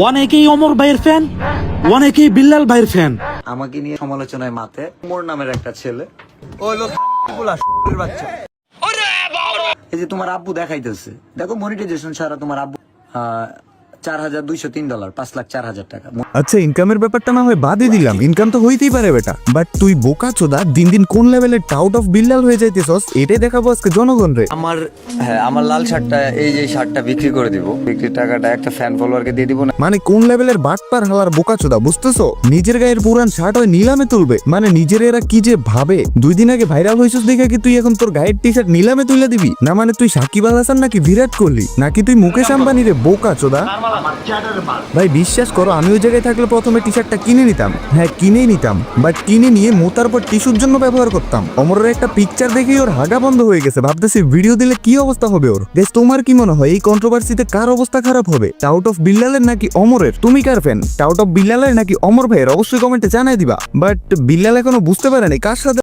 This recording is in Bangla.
অনেকেই অমর ভাইয়ের ফ্যান অনেকেই বিল্লাল ভাইয়ের ফ্যান আমাকে নিয়ে সমালোচনায় মাতে মোর নামের একটা ছেলে। এই যে তোমার আব্বু দেখাইতেছে। দেখো মনিটাইজেশন ছাড়া তোমার আব্বু আহ, চার হাজার দুইশো তিন ডলার পাঁচ লাখ চার হাজার টাকা। আচ্ছা ইনকামের ব্যাপারটা না হয় বাদই দিলাম। ইনকাম তো হইতেই পারে বেটা। বাট তুই বোকা চোদা দিন দিন কোন লেভেলের টাউট অফ বিল্লাল হয়ে যাইতেছস এটাই দেখাবো আজকে জনগণ রে। আমার হ্যাঁ আমার লাল শার্টটা এই যে শার্টটা বিক্রি করে দিব। বিক্রির টাকাটা একটা ফ্যান ফলোয়ারকে দিয়ে দিব না। মানে কোন লেভেলের বাটপার হালার বোকা চোদা বুঝতেছো? নিজের গায়ের পুরান শার্ট হয় নিলামে তুলবে। মানে নিজের এরা কি যে ভাবে? দুই দিন আগে ভাইরাল হয়েছিস দেখে কি তুই এখন তোর গায়ের টি শার্ট নিলামে তুলে দিবি? না মানে তুই সাকিব আল হাসান নাকি বিরাট কোহলি? নাকি তুই মুকেশ আম্বানি রে বোকা চোদা? ভাই, বিশ্বাস করো, আমি ওই জায়গায় থাকলে প্রথমে টি শার্টটা কিনে নিতাম। হ্যাঁ কিনেই নিতাম। বাট কিনে নিয়ে মোতার পর টিস্যুর জন্য ব্যবহার করতাম। অমরের একটা পিকচার দেখেই ওর হাগা বন্ধ হয়ে গেছে। ভাবতেছি ভিডিও দিলে কি অবস্থা হবে ওর? বেশ, তোমার কি মনে হয় এই কন্ট্রোভার্সিতে কার অবস্থা খারাপ হবে? টাউট অফ বিল্লালের নাকি অমরের? তুমি কার ফ্যান টাউট অফ বিল্লালের নাকি অমর ভাইয়ের? অবশ্যই কমেন্টে জানাই দিবা। বাট বিল্লাল এখনও বুঝতে পারেনি কার সাথে